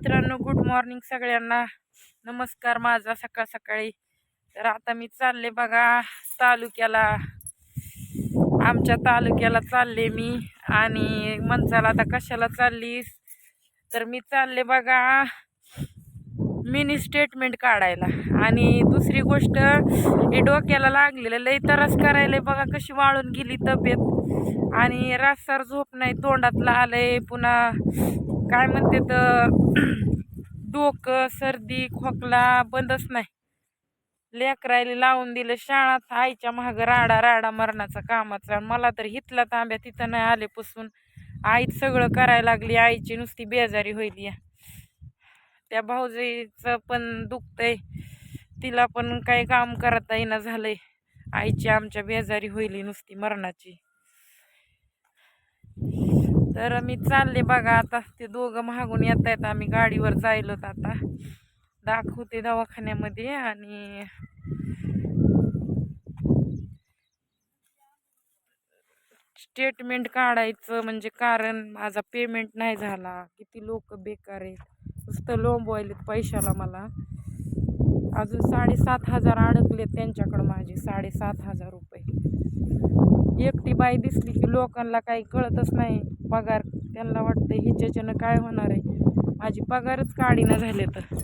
मित्रांनो good morning सगळ्यांना. नमस्कार माझा सकाळ सकाळी. तर आता मी चालले बघा तालुक्याला. आमच्या तालुक्याला चालले मी आणि मनसाला आता कशाला चाललीस? तर मी चालले बघा मिनी स्टेटमेंट काढायला. आणि दुसरी गोष्ट हे डोक्याला लागलेलं लई तरस करायला बघा कशी वाळून गेली तब्येत. आणि रास्तार झोप नाही तोंडातलं आलंय पुन्हा. काय म्हणते तर डोकं सर्दी खोकला बंदच नाही. लेकरायला लावून दिलं शाळात आईच्या महाग राडा राडा मरणाचा कामाचा. मला तर हितला तांब्या तिथं नाही आले पुसून. आईच सगळं करायला लागली आईची नुसती बेजारी होईल या. त्या भाऊजीचं पण दुखतंय. तिला पण काही काम करता येईना झालंय. आईची आमच्या बेजारी होईल नुसती मरणाची. तर मी चालले बघा आता. ते दोघं मागून येत आहेत आम्ही गाडीवर जायलो आता. दाखवते दवाखान्यामध्ये आणि स्टेटमेंट काढायचं म्हणजे कारण माझा पेमेंट नाही झाला. किती लोक बेकार आहेत. नुसतं लोंबवायलेत पैशाला मला. अजून साडेसात हजार अडकलेत त्यांच्याकडं माझे. साडेसात हजार रुपये. एकटी बाई दिसली की लोकांना काही कळतच नाही. पगार त्यांना वाटतं हिच्याच्यानं काय होणार आहे? माझी पगारच काढीना झाले तर.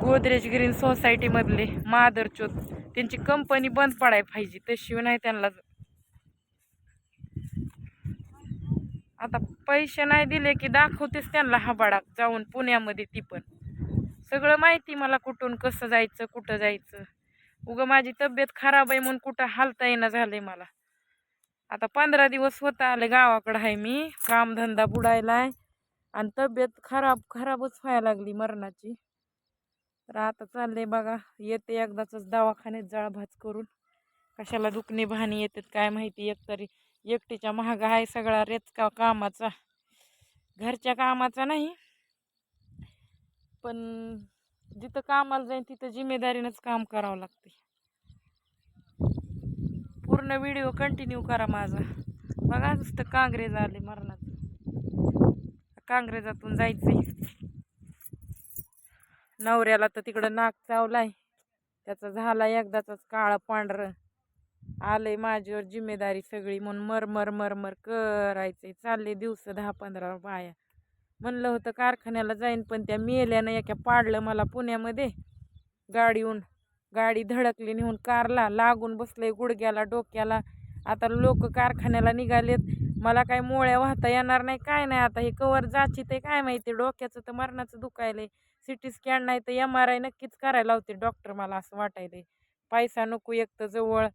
गोदरेज ग्रीन सोसायटीमधले मादरचोत त्यांची कंपनी बंद पडाय पाहिजे तशी नाही त्यांना आता पैसे नाही दिले की दाखवतेच त्यांना हबाडा जाऊन पुण्यामध्ये ती पण. सगळं माहिती मला कुठून कसं जायचं कुठं जायचं? उगं माझी तब्येत खराब आहे म्हणून कुठं हालता येणं आहे मला. आता पंधरा दिवस होता आले गावाकडं आहे मी. कामधंदा बुडायलाय. आणि तब्येत खराब खराबच व्हायला लागली मरणाची. तर आता चाललंय बघा. येते एकदाच दवाखान्यात जाळभाज करून. कशाला दुखणे भानी येतात काय माहिती. एकतरी एकटीच्या महाग आहे सगळा रेचका कामाचा. घरच्या कामाचा नाही. पण जिथं कामाला जाईन तिथं जिम्मेदारीनंच काम करावं लागते पूर्ण व्हिडिओ कंटिन्यू करा माझा. बघा नुसतं काँग्रेस आले मरणाचं काँग्रेसातून जायचंय. नवऱ्याला तर तिकडं नाक चावलाय. त्याचा झाला एकदाचाच काळा पांढरं. आलंय माझ्यावर जिम्मेदारी सगळी म्हणून मर मर मर मर करायचंय. चालले दिवस दहा पंधरा बाया. म्हणलं होतं कारखान्याला जाईन पण त्या मेल्यानं एका पाडलं मला पुण्यामध्ये. गाडीहून गाडी धडकली नेऊन कारला लागून बसलंय गुडघ्याला डोक्याला. आता लोक कारखान्याला निघालेत. मला काय मोळ्या वाहता येणार नाही काय नाही आता? हे कवर जाची ते काय माहिती? डोक्याचं तर मरणाचं दुखायलंय. सी टी स्कॅन नाही तर एम आर आय नक्कीच करायला लावते डॉक्टर मला असं वाटायलंय. पैसा नको एक तर जवळ.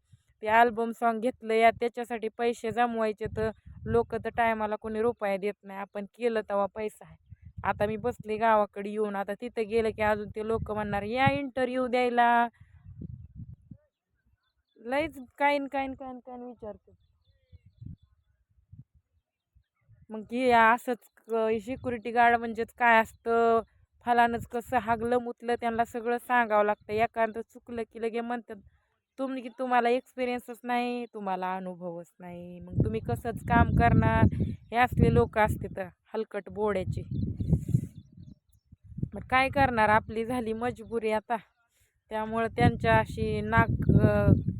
ते अल्बम सॉन्ग घेतलं या त्याच्यासाठी पैसे जमवायचे तर लोक तर टायमाला कोणी रुपया देत नाही. आपण केलं तेव्हा पैसा आहे. आता मी बसले गावाकडे येऊन. आता तिथं गेलं की अजून ते लोक म्हणणार या इंटरव्ह्यू द्यायला. लईच काहीन काहीन काहीन काहीन विचारते. मग की असंच सिक्युरिटी गार्ड म्हणजेच काय असतं? फलानच कसं हागलं मुतलं त्यांना सगळं सांगावं लागतं. एखादं चुकलं की लगे म्हणतात तुम्ही की तुम्हाला एक्सपिरियन्सच नाही तुम्हाला अनुभवच नाही. मग तुम्ही कसंच काम करणार? हे असले लोक असते तर हलकट बोड्याचे. मग काय करणार? आपली झाली मजबुरी आता. त्यामुळं त्यांच्या अशी नाक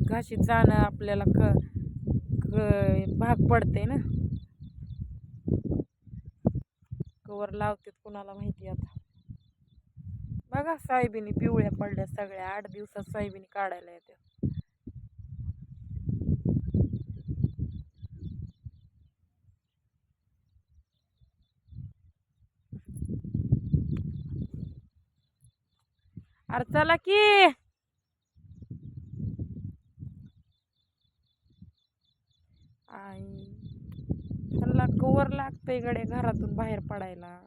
घाशीत जाणं आपल्याला क भाग पडते ना? कवर लावतात कुणाला माहिती आता. बघा सोयाबिनी पिवळ्या पडल्या सगळ्या. आठ दिवसात सोयाबिनी काढायला येते. अरे चला की! आई त्यांना कवर लागतंय गड्या घरातून बाहेर पडायला.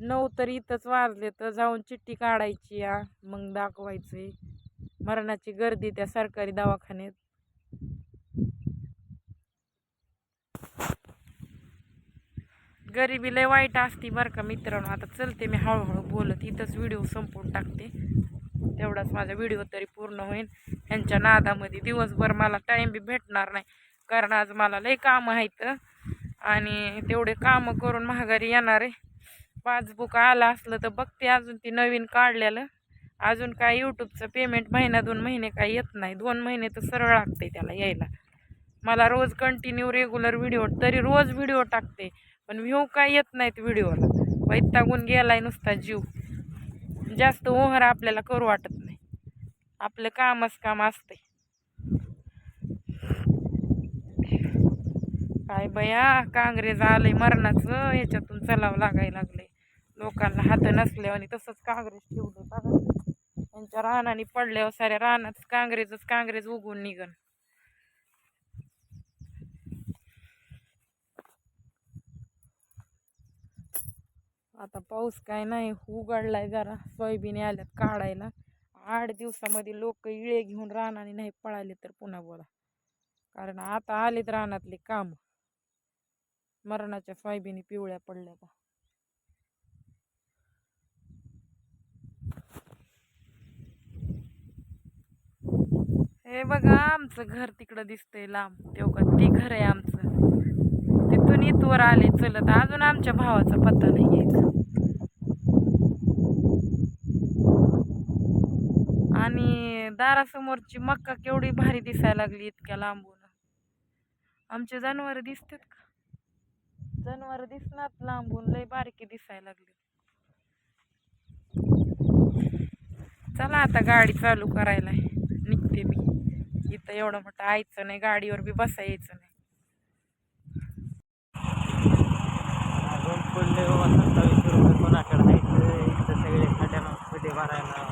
नऊ तर इथंच वाजले तर जाऊन चिठ्ठी काढायची या मग दाखवायचे. मरणाची गर्दी त्या सरकारी दवाखान्यात. गरिबी लय वाईट असती बरं का मित्रांनो. आता चलते मी हळूहळू बोलत इथंच व्हिडिओ संपवून टाकते. तेवढाच माझा व्हिडिओ तरी पूर्ण होईल ह्यांच्या नादामध्ये दिवसभर मला टाईम बी भेटणार नाही. कारण आज मला लई कामं आहेत. आणि तेवढे कामं करून महागारी येणार आहे. पासबुक आलं असलं तर बघते अजून ती नवीन काढलेलं. अजून काय यूट्यूबचं पेमेंट महिना दोन महिने काय येत नाही. दोन महिने तर सरळ लागते त्याला यायला. मला रोज कंटिन्यू रेग्युलर व्हिडिओ तरी रोज व्हिडिओ टाकते. पण व्ह्यू काय येत नाहीत व्हिडिओला वैतागून गेलाय नुसता जीव. जास्त ओहर आपल्याला करू वाटत नाही. आपलं कामच काम असते काय बया काँग्रेस आलंय मरणाचं ह्याच्यातून चलाव लागायला लागले लोकांना हात नसले आणि तसंच काँग्रेस ठेवलं. त्यांच्या रानाने पडल्यावर साऱ्या रानात काँग्रेसच काँग्रेस उगून निघन. आता पाऊस काय नाही उघडलाय जरा. सोयाबीन आल्यात काढायला. आठ दिवसामध्ये लोक इळे घेऊन रानाने नाही पळाले तर पुन्हा बोला. कारण आता आलेत रानातले काम. मरणाच्या सोयाबीनी पिवळ्या पडल्या का हे बघा आमचं घर तिकडं दिसतंय लांब. तेव्हा ते घर आहे आमचं. तिथून इथवर आले चलत. अजून आमच्या भावाचा पत्ता नाही यायचा. आणि दारासमोरची मक्का केवढी भारी दिसायला लागली इतक्या लांबून. आमचे जनावर दिसतात का? जनावर दिसणार लांबून लय बारकी दिसायला लागली. चला आता गाडी चालू करायला. निघते मी. इथं एवढं मोठं आयचं नाही गाडीवर बी बसा यायचं नाही अजून पडले बाबा सत्तावीसशे रुपये कोणाकडे जायचं इथं सगळे खड्यानं खडे भरायला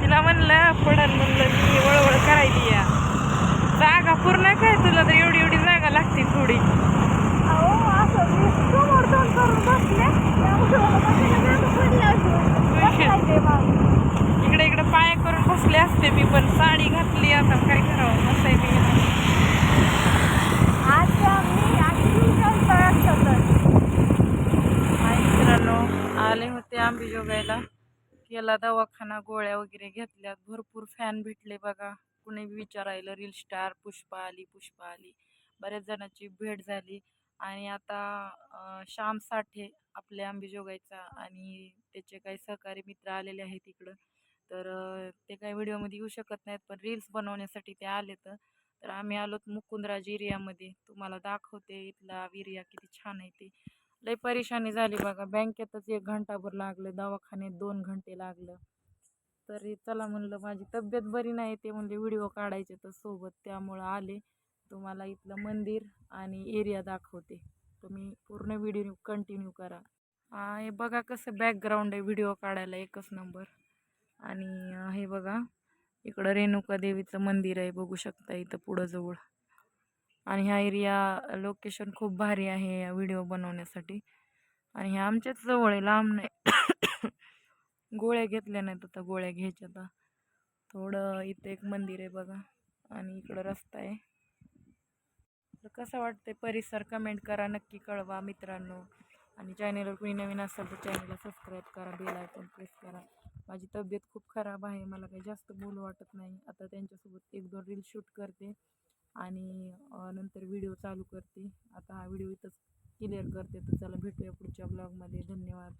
तिला म्हणलं पडन म्हणलं मी वळवळ करायली या पूर्ण काय तुला तर एवढी एवढी जागा लागते थोडी. इकडे इकडे पाया करून बसले असते मी पण साडी घातली आता काय करावं मित्रांनो आले होते आंबे जोगायला केला दवाखाना गोळ्या वगैरे घेतल्यात. भरपूर फॅन भेटले बघा. कुणी विचारायला रील स्टार पुष्पा आली पुष्पा आली. बऱ्याच जणांची भेट झाली आणि आता श्याम साठे आपल्या आंबेजोगायचा आणि त्याचे काही सहकारी मित्र आलेले आहेत इकडं तर ते काही व्हिडिओमध्ये येऊ शकत नाहीत पण रील्स बनवण्यासाठी ते आले तर आम्ही आलोत मुकुंदराज एरियामध्ये. तुम्हाला दाखवते इथला एरिया किती छान आहे ते. लई परेशानी झाली बघा. बँकेतच एक घंटाभर लागलं दवाखान्यात दोन घंटे लागलं. तरी चला म्हणलं माझी तब्येत बरी नाही ते म्हणजे व्हिडिओ काढायचे तर सोबत त्यामुळं आले. तुम्हाला इथलं मंदिर आणि एरिया दाखवते. तुम्ही पूर्ण व्हिडिओ कंटिन्यू करा. हे बघा कसं बॅकग्राऊंड आहे व्हिडिओ काढायला एकच नंबर आणि हे बघा इकडं रेणुका देवीचं मंदिर आहे बघू शकता इथं पुढं जवळ. आणि ह्या एरिया लोकेशन खूप भारी आहे या व्हिडिओ बनवण्यासाठी. आणि हे आमच्याच जवळ आहे लांब नाही. गोळ्या घेतल्या नाहीत आता गोळ्या घ्यायच्या आता. थोडं इथं एक मंदिर आहे बघा आणि इकडं रस्ता आहे. तर कसं वाटते परिसर? कमेंट करा नक्की कळवा मित्रांनो. आणि चॅनलवर कोणी नवीन असेल तर चॅनलला सबस्क्राईब करा बेल आयकॉन प्रेस करा. माझी तब्येत खूप खराब आहे मला काही जास्त बोलू वाटत नाही. आता त्यांच्यासोबत एक दोन रील शूट करते आणि नंतर व्हिडिओ चालू करते. आता हा व्हिडिओ इथंच क्लिअर करते. तर चला भेटूया पुढच्या ब्लॉगमध्ये धन्यवाद.